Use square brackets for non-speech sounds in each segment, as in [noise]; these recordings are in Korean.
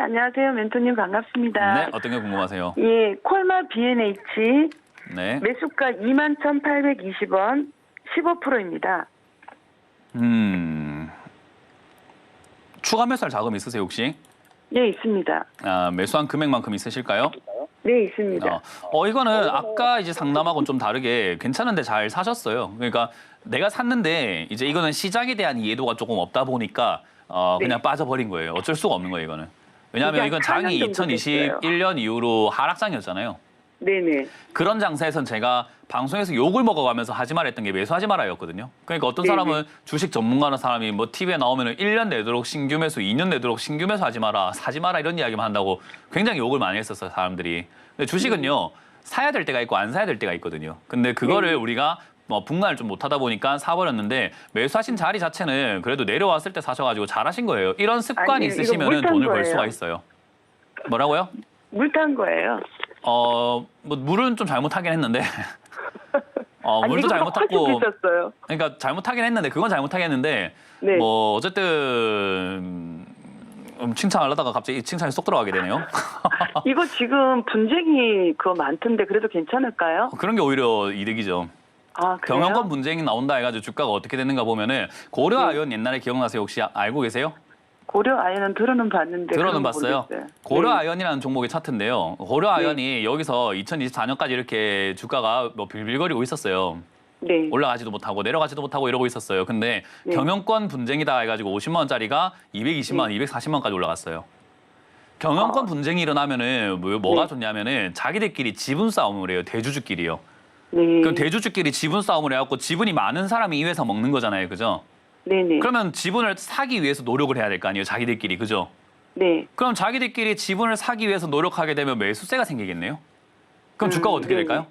안녕하세요. 멘토님 반갑습니다. 네, 어떤 게 궁금하세요? 예, 콜마 BNH 네. 매수가 21,820원 15%입니다. 음. 추가 매수할 자금 있으세요, 혹시? 예, 있습니다. 아, 매수한 금액만큼 있으실까요? 네, 있습니다. 어, 어, 이거는 아까 이제 상담하고는 좀 다르게 괜찮은데 잘 사셨어요. 그러니까 내가 샀는데 이제 이거는 시장에 대한 이해도가 조금 없다 보니까 어, 네. 그냥 빠져버린 거예요. 어쩔 수가 없는 거예요, 이거는. 왜냐하면 이건 한 장이 4년 정도 2021년 이후로 하락장이었잖아요. 네네. 그런 장사에선 제가 방송에서 욕을 먹어가면서 하지 말했던 게 매수하지 말아였거든요. 그러니까 어떤. 사람은 주식 전문가는 사람이 뭐 TV에 나오면 1년 내도록 신규 매수, 2년 내도록 신규 매수 하지 마라, 사지 마라 이런 이야기만 한다고 굉장히 욕을 많이 했었어요, 사람들이. 근데 주식은요, 사야 될 때가 있고 안 사야 될 때가 있거든요. 근데 그거를 네네. 우리가 뭐 분간을 좀 못하다 보니까 사버렸는데 매수하신 자리 자체는 그래도 내려왔을 때 사셔가지고 잘하신 거예요. 이런 습관이 아니에요. 이거 있으시면 물탄 돈을 벌 거예요. 수가 있어요. 뭐라고요? 물 탄 거예요. 어, 뭐 물은 좀 잘못하긴 했는데. [laughs] 어, 물도 이거. 비쌌어요. 그러니까 잘못하긴 했는데 그건 잘못하긴 했는데 네. 뭐 어쨌든 음, 칭찬하려다가 갑자기 칭찬이 쏙 들어가게 되네요. [laughs] 이거 지금 분쟁이 그거 많던데 그래도 괜찮을까요? 그런 게 오히려 이득이죠. 아, 그래요? 경영권 분쟁이 나온다 해가지고 주가가 어떻게 되는가 보면은 고려 아이온 옛날에 기억나세요? 혹시 아- 알고 계세요? 고려 아이는 들어는 봤는데 들어는 그건 봤어요. 모르겠어요. 고려 네. 종목의 차트인데요. 고려 아이언이 여기서 2024년까지 이렇게 주가가 뭐 빌빌거리고 있었어요. 네. 올라가지도 못하고 내려가지도 못하고 이러고 있었어요. 근데 네. 경영권 분쟁이다 해가지고 50만 원짜리가 220만 원, 240만 원까지 올라갔어요. 경영권 아. 분쟁이 일어나면은 뭐- 뭐가 네. 좋냐면은 자기들끼리 지분 싸움을 해요. 대주주끼리요. 네. 그럼 대주주끼리 지분 싸움을 해갖고 지분이 많은 사람이 이 회사 먹는 거잖아요. 그죠? 네네. 그러면 지분을 사기 위해서 노력을 해야 될 거 아니에요. 자기들끼리. 그죠? 네. 그럼 자기들끼리 지분을 사기 위해서 노력하게 되면 매수세가 생기겠네요. 그럼 음, 주가가 어떻게 네네. 될까요?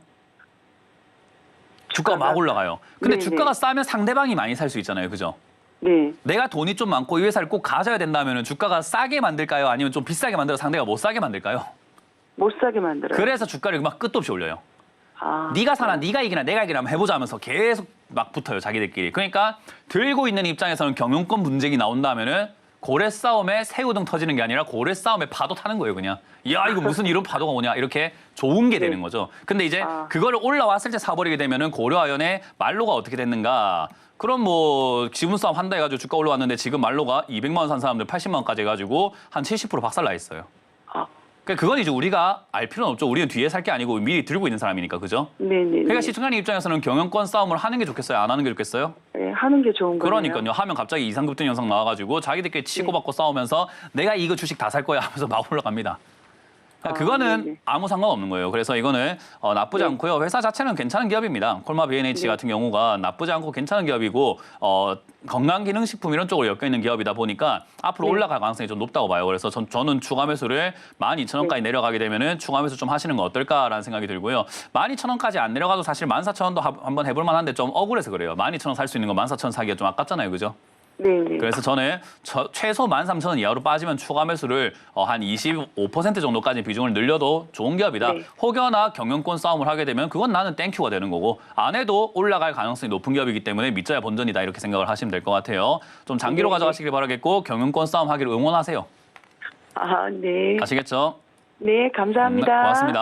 주가가 막 올라가요. 근데 네네. 주가가 싸면 상대방이 많이 살 수 있잖아요. 그죠? 네. 내가 돈이 좀 많고 이 회사를 꼭 가져야 된다면 주가가 싸게 만들까요? 아니면 좀 비싸게 만들어 상대가 못 사게 만들까요? 못 사게 만들어요. 그래서 주가를 막 끝도 없이 올려요. 아, 네가 사나 네가 이기나 내가 이기나 한번 해보자 하면서 계속 막 붙어요 자기들끼리. 그러니까 들고 있는 입장에서는 경영권 분쟁이 나온다면은 고래 싸움에 새우등 터지는 게 아니라 고래 싸움에 파도 타는 거예요 그냥. 야 이거 무슨 이런 파도가 오냐 이렇게 좋은 게 네. 되는 거죠. 근데 이제 아. 그거를 올라왔을 때 사버리게 되면은 고려아연의 말로가 어떻게 됐는가. 그럼 뭐 지분 싸움 한다 해가지고 주가 올라왔는데 지금 말로가 200만 원 산 사람들 80만 원까지 해가지고 한 70% 박살나 있어요. 아, 그러니까 그건 이제 우리가 알 필요는 없죠. 우리는 뒤에 살 게 아니고 미리 들고 있는 사람이니까 그죠? 네네. 그러니까 시청자님 입장에서는 경영권 싸움을 하는 게 좋겠어요? 안 하는 게 좋겠어요? 네, 하는 게 좋은 거예요. 그러니까요. 하면 갑자기 이상급등 영상 나와가지고 자기들끼리 치고받고 싸우면서 내가 이거 주식 다 살 거야 하면서 [laughs] 막 올라갑니다. 그러니까 아, 그거는 네네. 아무 상관없는 거예요. 그래서 이거는 어, 나쁘지 네. 않고요. 회사 자체는 괜찮은 기업입니다. 콜마 B&H 네. 같은 경우가 나쁘지 않고 괜찮은 기업이고 어, 건강기능식품 이런 쪽으로 엮여 있는 기업이다 보니까 앞으로 네. 올라갈 가능성이 좀 높다고 봐요. 그래서 전, 저는 추가 매수를 12,000원까지 네. 내려가게 되면은 추가 매수 좀 하시는 거 어떨까라는 생각이 들고요. 12,000원까지 안 내려가도 사실 14,000원도 한번 해볼 만한데 좀 억울해서 그래요. 12,000원 살 수 있는 거 14,000원 사기가 좀 아깝잖아요. 그죠? 네네. 그래서 저는 저- 최소 13,000원 이하로 빠지면 추가 매수를 어, 한 25% 정도까지 비중을 늘려도 좋은 기업이다. 네. 혹여나 경영권 싸움을 하게 되면 그건 나는 땡큐가 되는 거고 안 해도 올라갈 가능성이 높은 기업이기 때문에 밑자야 본전이다 이렇게 생각을 하시면 될 것 같아요. 좀 장기로 네. 가져가시길 바라겠고 경영권 싸움 하기를 응원하세요. 아, 네. 아시겠죠? 네, 감사합니다. 네, 고맙습니다.